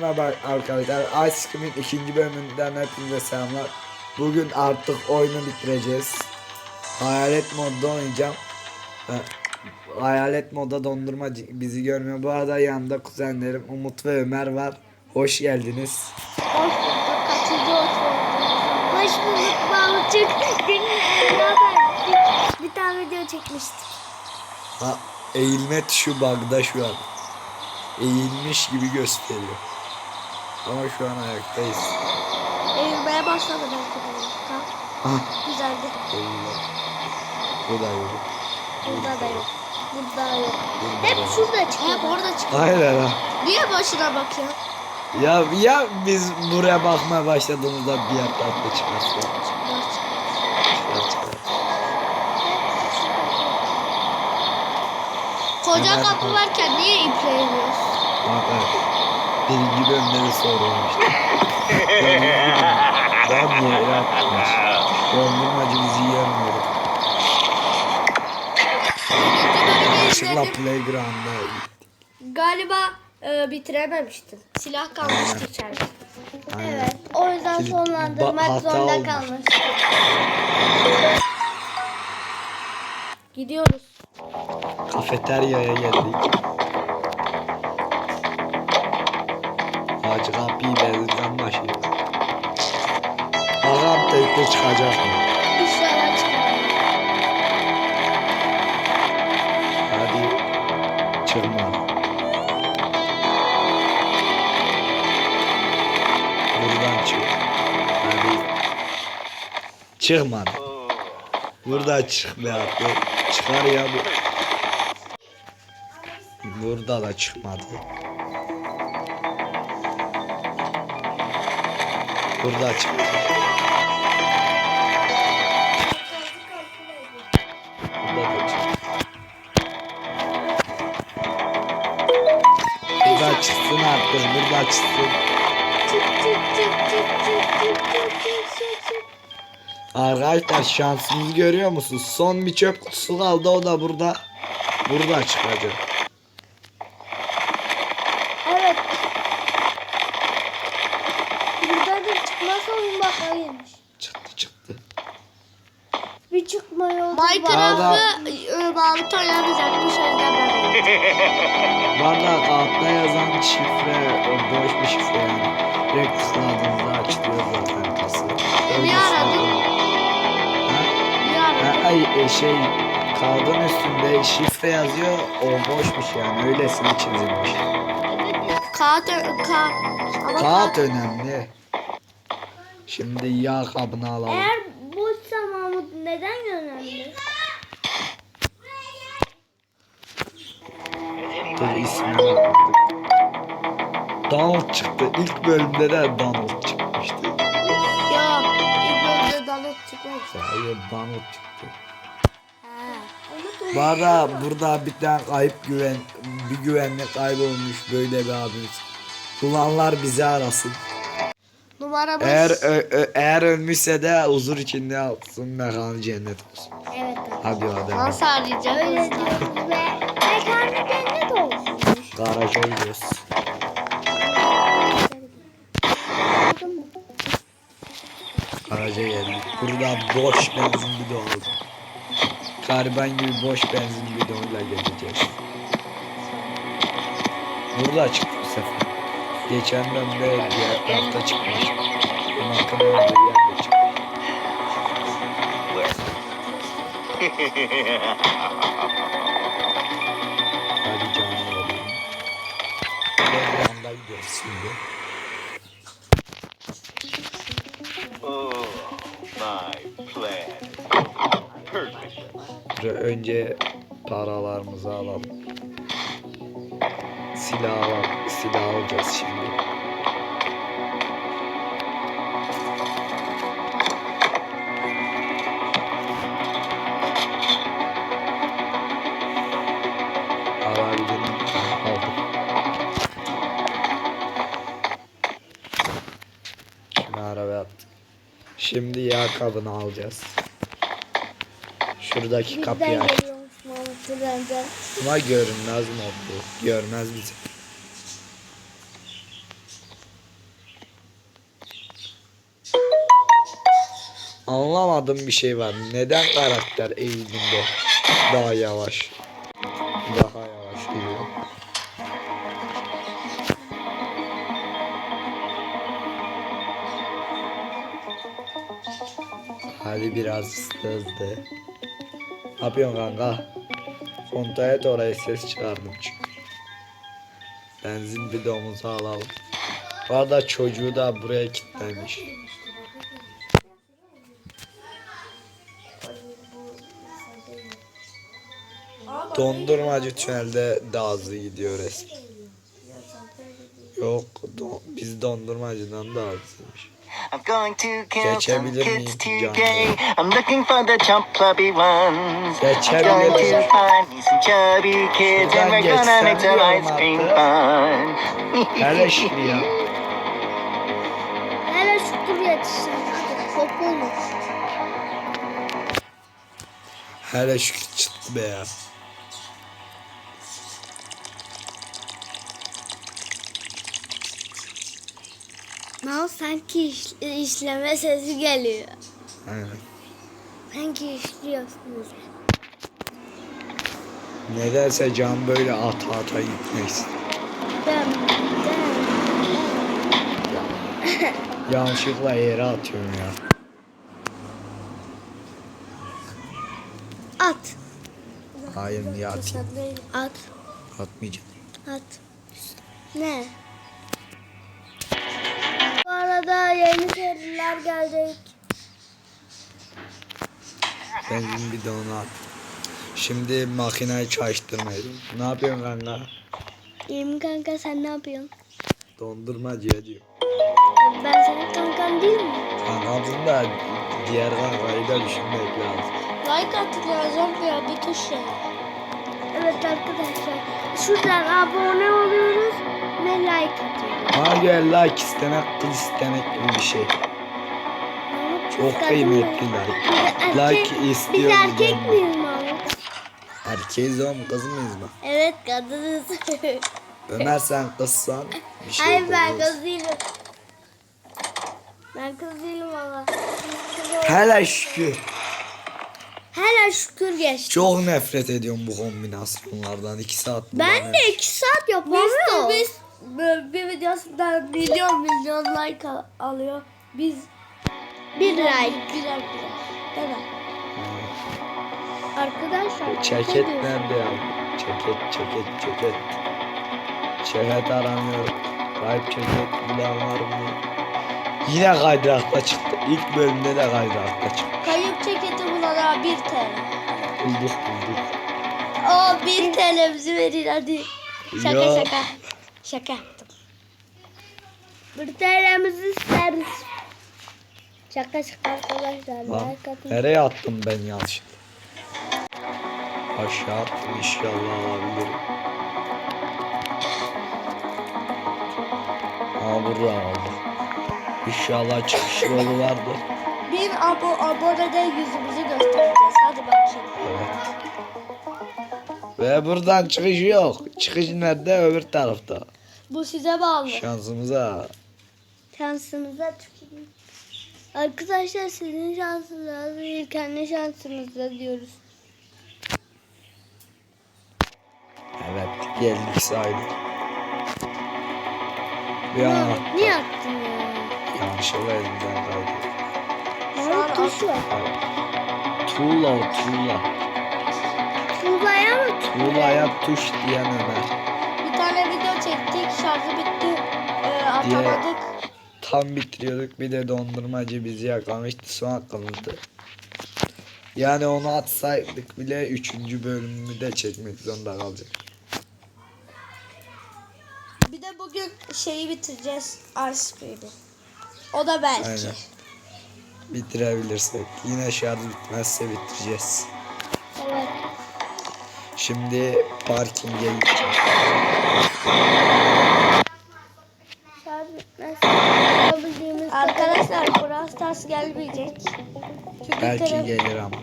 Merhaba arkadaşlar. Ice Cream'in ikinci bölümünden hepinize selamlar. Bugün artık oyunu bitireceğiz. Hayalet modda oynayacağım. Ha, Hayalet modda dondurma bizi görmüyor. Bu arada yanında kuzenlerim Umut ve Ömer var. Hoş geldiniz. Hoş bulduk. Kaçıncı hoş bulduk. Hoş bulduk. Demin beraber bir, tane video çekmiştik. Ha, eğilme tuşu bug'da şu an. Eğilmiş gibi gösteriyor. Ama şu an ayaktayız. Eğilmeye başladı belki de. Ah, Güzeldi. eğilme. Bu da yok. Burada da yok. Burada yok. Burada Hep da yok. şurada çıkıyor. Hep orada çıkıyor. Aynen ha. Niye başına bakıyor? Ya ya biz buraya bakmaya başladığımızda bir yer tatlı. Çıkmaz. Çıkar. Koca Hemen kapı varken niye iple? Bak evet. Birinci bölümde de sorulmuştu. ben niye yapmış? Dondurmacı bizi yiyemiyor. Yanlışlıkla playground'a gittik. Galiba e, bitirememiştin. Silah kalmıştı içeride. Evet. O yüzden Kilit- sonlandırmak ba- hata zorunda olmuş. kalmış. Gidiyoruz. Kafeteryaya geldik. Hacı kapıyı bezirden başlıyor. Bakalım tekte çıkacak mı? İnşallah çıkarım. Hadi çıkma. Buradan çık. Hadi. Çıkmadı. Buradan çıkmıyor. Çıkar ya bu. Burada da çıkmadı. Burada açık. Burada açık. Burada açsın artık. Burada açsın. Arkadaşlar şansımızı görüyor musunuz? Son bir çöp kutusu kaldı o da burada. Burada açık acaba. Arada- Minecraft'ı e, oynamayacakmış o yüzden ben arada altta yazan şifre o boş bir şifre yani. Direkt tıkladığınızda açılıyor zaten kası. Niye aradın? Ha? Bir Ha, arada. ay e, şey kağıdın üstünde şifre yazıyor o boşmuş yani öylesine çizilmiş. Kağıt, ö- ka ama Kağıt önemli. Şimdi yağ kabını alalım. Eğer boşsa Mahmut neden önemli? İsmine bakmadık. Donald çıktı. İlk bölümde de Donald çıkmıştı. Ya ilk bölümde dalıp çıkmamıştı. Hayır Donald çıktı. Ha. Bu arada burada bir tane kayıp güven bir güvenlik kaybolmuş böyle bir abimiz. Bulanlar bizi arasın. Numaramız. Eğer ö- ö- eğer ölmüşse de huzur içinde alsın mekanı cennet olsun. Evet. Hadi hadi. Nasıl arayacağız? Öyle diyoruz ve mekanı cennet. Garaja gidiyoruz. Garaja geldik. Burada boş benzin bidonu aldım. Gariban gibi boş benzin bidonuyla geleceğiz. Burada çıktı bu sefer. Geçen bölümde diğer tarafta çıkmış. Markanın olduğu yerde çıktı. şimdi. Buraya önce paralarımızı alalım. Silah alalım. Silah alacağız şimdi. Şimdi yağ kabını alacağız. Şuradaki kapıyı aç. Ama görünmez mobbu. Görmez bizi. Anlamadığım bir şey var. Neden karakter eğilimde daha yavaş? Biraz hızlı. Ne yapıyorsun kanka? Kontrol et oraya ses çıkardım çünkü. Benzin bidonumuzu alalım. Bu arada çocuğu da buraya kilitlemiş. Dondurmacı tünelde daha hızlı gidiyor resmen. Yok do- biz dondurmacıdan daha hızlıymış. I'm going to kill some kids today. I'm looking for the jump clubby ones. I'm going to find me some chubby kids and we're gonna make some ice cream fun. Hele şükür ya. Hele şükür yetişsin. Hadi çok olur. Hele şükür çıktı be ya. Mal sanki iş- işleme sesi geliyor. Aynen. Sanki işliyorsunuz. Nedense can böyle ata ata gitmek istiyor. Ben, Yanlışlıkla yere atıyorum ya. At. Hayır niye atayım? At. Atmayacağım. At. Ne? Seriler gelecek. Benzin bidonu at. Şimdi makineyi çalıştırmayalım. Ne yapıyorsun kanka? İyiyim kanka sen ne yapıyorsun? Dondurmacıya diyor. Ben senin kankan değil mi? Kankasın da diğer kankayı da düşünmek lazım. Like atıp yazacağım ya bir tuş ya. Evet arkadaşlar. Şuradan abone oluyoruz ve like atıyoruz. Bana göre like istemek, kız istemek gibi bir şey. Çok kıymetli like. Biz Like biz istiyor erkek bizden. miyiz Mahmut? Erkeğiz oğlum kız mıyız mı? Evet kadınız. Ömer sen kızsan bir şey Hayır ben kız değilim. Ben kız değilim valla. Hele şükür. Hele şükür geçti. Çok nefret ediyorum bu kombinasyonlardan. 2 saat Ben de iki saat yapamıyorum. Biz, biz bir videosundan milyon milyon like al- alıyor. Biz bir like. Birer birer. Mi? Arkadaşlar. Ceket nerede ya? Ceket, ceket, ceket. Ceket aramıyorum. Kayıp ceket bulan var mı? Yine kaydırakta çıktı. İlk bölümde de kaydırakta çıktı. Kayıp ceketi bulana 1 TL. Bulduk bulduk. O 1 TL'mizi verin hadi. Şaka Ya. şaka. Şaka yaptım. 1 TL'mizi isteriz. Şaka arkadaşlar. Lan, Like atın. nereye attım ben yanlışlıkla? Aşağı attım inşallah alabilirim. Aa burada aldım. İnşallah çıkış yolu vardır. Bin abo abonede yüzümüzü göstereceğiz. Hadi bakayım. Evet. Ve buradan çıkış yok. Çıkış nerede? Öbür tarafta. Bu size bağlı. Şansımıza. Şansınıza tükürün. Arkadaşlar sizin şansınıza değil kendi şansınıza diyoruz. Evet geldik saydık. Ya Niye attın ya? yanlışlıkla elimden kaydı. Şu tuş var. Tuğla o tuğla. Tuğlaya mı? Tuğlaya tuş diyen Ömer. Bir tane video çektik şarjı bitti. Ee, atamadık. Tam bitiriyorduk bir de dondurmacı bizi yakalamıştı sonra kalındı. Yani onu atsaydık bile 3. bölümü de çekmek zorunda kalacak. Bir de bugün şeyi bitireceğiz. Ice cream'i. O da belki. Aynen. Bitirebilirsek. Yine şarj bitmezse bitireceğiz. Evet. Şimdi parkinge gideceğiz. Arkadaşlar Brawl Stars gelmeyecek. Çünkü Belki telefon- gelir ama.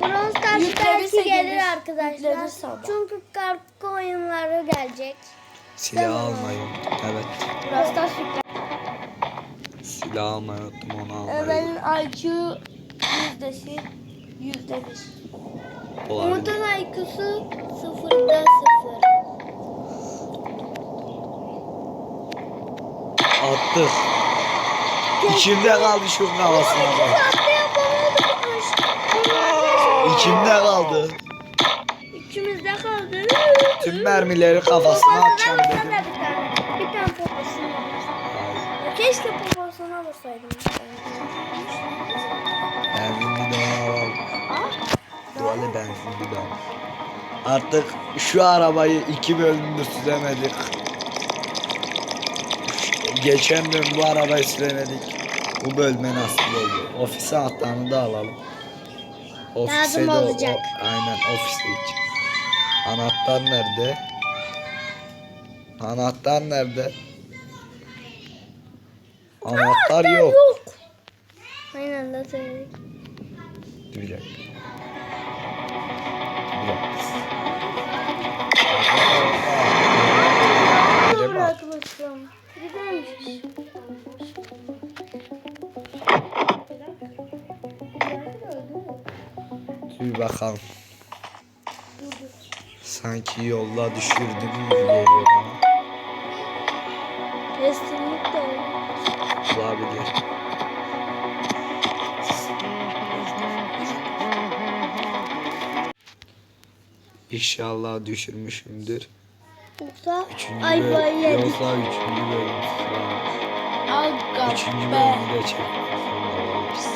Brawl Stars belki gelir gelir. arkadaşlar. Ama. Çünkü korku oyunları gelecek. Silah almayı unuttum. Evet. Brawl Stars. Silah almayı unuttum onu Ee, almayı. Benim IQ yüzdesi yüzde bir. Motor IQ'su sıfırda sıfır. Attık. İçimde kaldı şu havasına bak. İçimde kaldı. İçimizde kaldı. Tüm mermileri kafasına atacağım dedim. bir tane. Bir tane poposuna basaydım. Keşke poposuna basaydım. Benzin bidonu alalım. Böyle benzin bidonu. Artık şu arabayı iki bölümdür süremedik. Geçen bölüm bu arabayı süremedik. Bu bölüme nasip oldu. Ofise atlarını da alalım. Lazım de o- olacak. o- aynen ofise gideceğiz. Anahtar nerede? Anahtar nerede? Anahtar yok. Aynen de söyledik. Bir dakika. Bir dakika. Yere bak. Bırakmışım. Güzelmiş. Dur bakalım. Sanki yolda düşürdüm gibi geliyor bana. Kesinlikle. Olabilir. İnşallah düşürmüşümdür. Yoksa Üçüncü ay yedik. Yoksa üçüncü bölüm. Aga Üçüncü be. bölümü de çekmek zorundayız.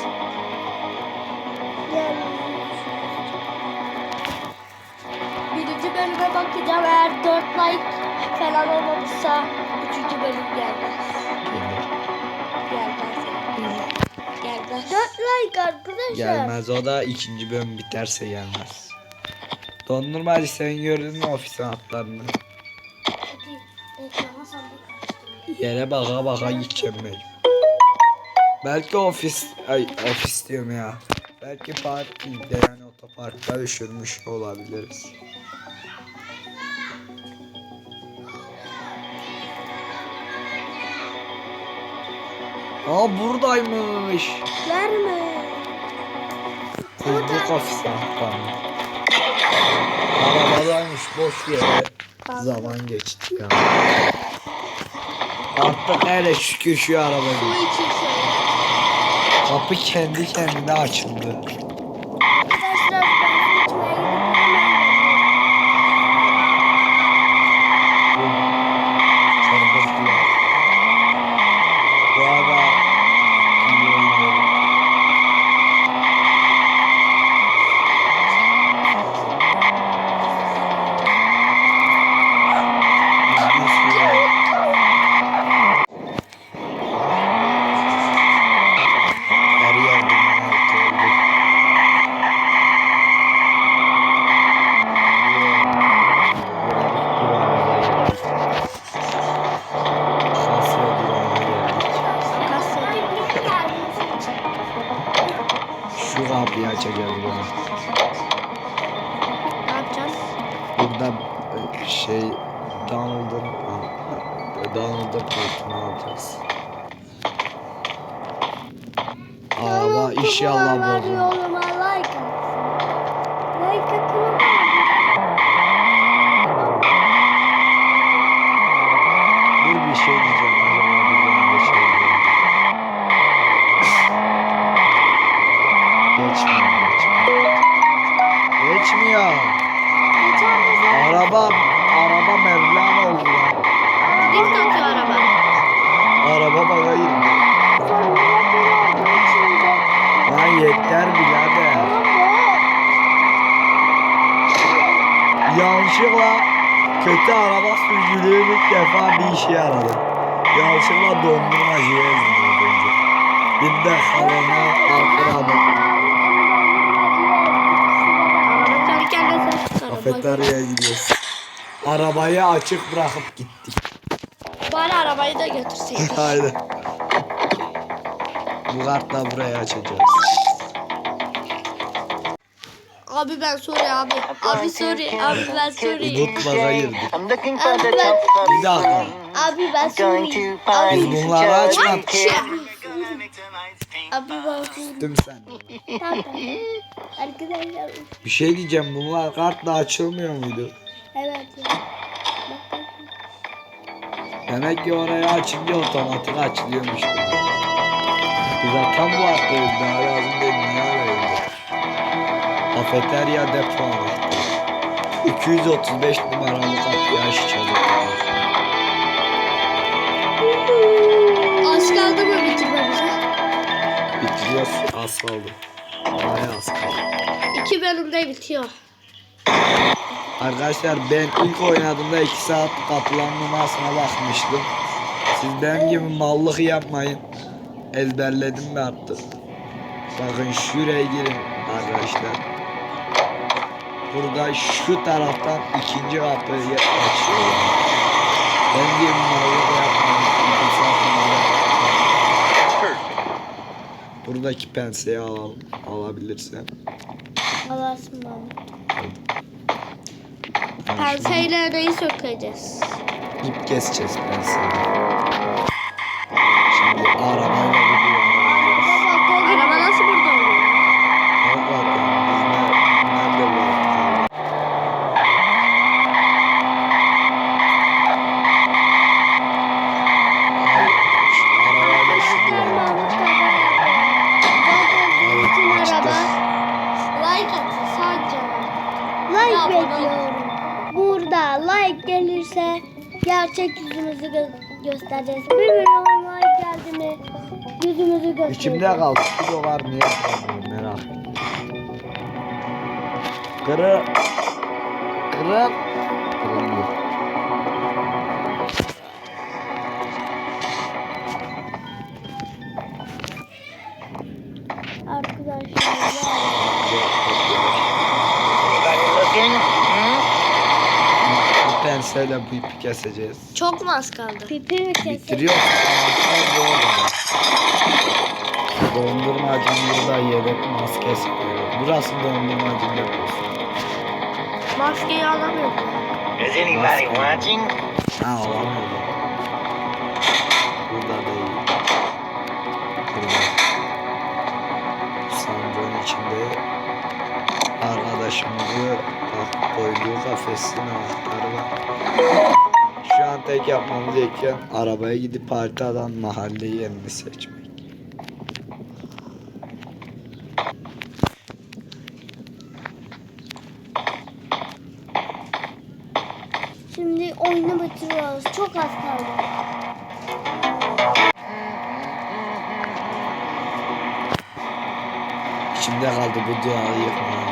Birinci bölüme bakacağım. Eğer 4 like falan olmamışsa üçüncü bölüm gelmez. Gelir. Gelmez. Gelmez. 4 like arkadaşlar. Gelmez o da ikinci bölüm biterse gelmez. Dondurmacı sen gördün mü ofis atlarını? Yere baka baka gideceğim ben. Belki ofis, ay ofis diyorum ya. Belki parkingde yani otoparkta düşürmüş olabiliriz. Aa buradaymış. Verme. Kurduk ofis atlarını. Arabadaymış boş yere. Zaman geçti ya. Artık hele şükür şu araba Bu değil. için söyle. Kapı kendi kendine açıldı. Şey Donald'ın Donald'ın koltuğunu alacağız. Araba inşallah atın. Dur şey bir şey diyeceğim. Geçmiyor, geçmiyor. Geçmiyor. Araba, araba Mevlana oldu lan. Dik takıyor araba. Araba bana girdi. Lan yeter birader. Yanlışlıkla kötü araba sürücülüğüm ilk defa bir işe yaradı. Yanlışlıkla dondurmacıya ezdim önce. Bir de halına arkaladım. Kafeteryaya gidiyoruz. Arabayı açık bırakıp gittik. Bari arabayı da götürseydik. Haydi. Bu kartla burayı açacağız. abi ben sorry abi. Abi sorry. Abi ben sorry. Unutmaza girdik. Abi ben- Bir dakika. Abi ben sorry. Biz bunları açmadık. Abi bakın. Üstüm sen. Tamam tamam. Arkadaşlar. Bir şey diyeceğim bunlar kartla açılmıyor muydu? Evet. Bak, Demek ki oraya açınca otomatik açılıyormuş. Zaten bu haftayız daha lazım değil niye arayız? Kafeterya depo anahtarı. 235 numaralı kapıyı açacağız. Az kaldı mı bitirmemize? Bitiriyoruz. Az kaldı. Bayağı az kaldı. İki bölümde bitiyor. Arkadaşlar ben ilk oynadığımda 2 saat kapılan numarasına bakmıştım. Siz benim gibi mallık yapmayın. Ezberledim mi artık. Bakın şuraya girin arkadaşlar. Burada şu taraftan ikinci kapıyı açıyorlar. Benim gibi mallık yapmayın. İki saat numara. Buradaki penseyi alalım. Alabilirsem. Alasın bana. Penseyle neyi sökeceğiz? İp keseceğiz penseyi. Şimdi arabayla gidiyoruz. Araba nasıl burada oluyor? Bak bakalım biz ne, nerede bıraktık? Arabayla şimdi Evet, araba. açtık. Like atın sadece. Like Ya, bekliyorum. Burada like gelirse gerçek yüzümüzü gö- göstereceğiz. Bir milyon like geldi mi yüzümüzü göstereceğiz. İçimde kaldı. Bu da var niye kalmıyor merak ettim. Kırı. Bu penseyle bu ipi keseceğiz. Çok mu az kaldı? pipi mi kesin? Bitiriyor. Ağaçlar bu orada. Dondurmacının burada yedek maskesi koyuyor. Burası dondurmacının deposu. Maskeyi alamıyorum. Is anybody watching? Ha olamıyor. Burada değil. Burada. Sandığın içinde arkadaşımızı koyduğu kafesin anahtarı var. Şu an tek yapmamız gereken arabaya gidip haritadan mahalle yerini seçmek. Şimdi oyunu bitiriyoruz. Çok az kaldı. İçimde kaldı bu duayı yıkma.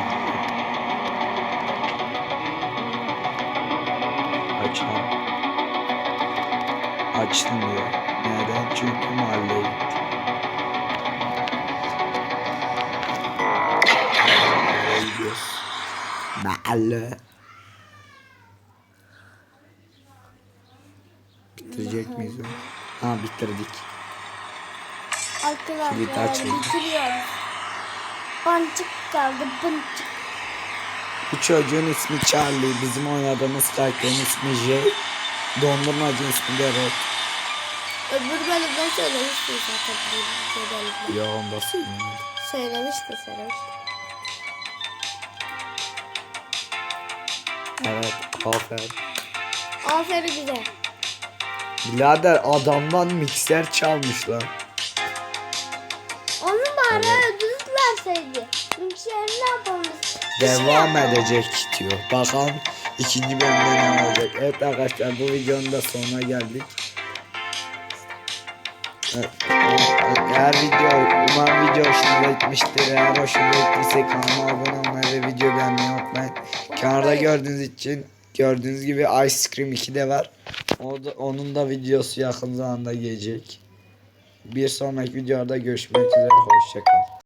Açılmıyor. Neden? Çünkü mahalleye gitti. Mahalleye gidiyoruz. Mahalle. Bitirecek miyiz onu? Ha bitirdik. Kilit Arkadaşlar açıldı. bitiriyoruz. Pancık kaldı pancık. Bu çocuğun ismi Charlie. Bizim oynadığımız karakterin ismi Jay. Dondurmacı ismi de Rod. Öbür bölümde söylemiştin zaten. Bu bölümde. Ya onda söyleyeyim. Söylemiştin söylemiştin. Evet. Aferin. Aferin bize. Birader adamdan mikser çalmışlar. Onu bari ödül verseydi. Mükemmel ne yapalım biz? Devam edecek diyor. Bakalım ikinci bölümde ne olacak. Evet arkadaşlar bu videonun da sonuna geldik. Eğer video, umarım video hoşunuza gitmiştir. Eğer hoşunuza gittiyse kanalıma abone olmayı ve video beğenmeyi unutmayın. Kenarda gördüğünüz için gördüğünüz gibi Ice Cream 2 de var. O da, onun da videosu yakın zamanda gelecek. Bir sonraki videoda görüşmek üzere. Hoşçakalın.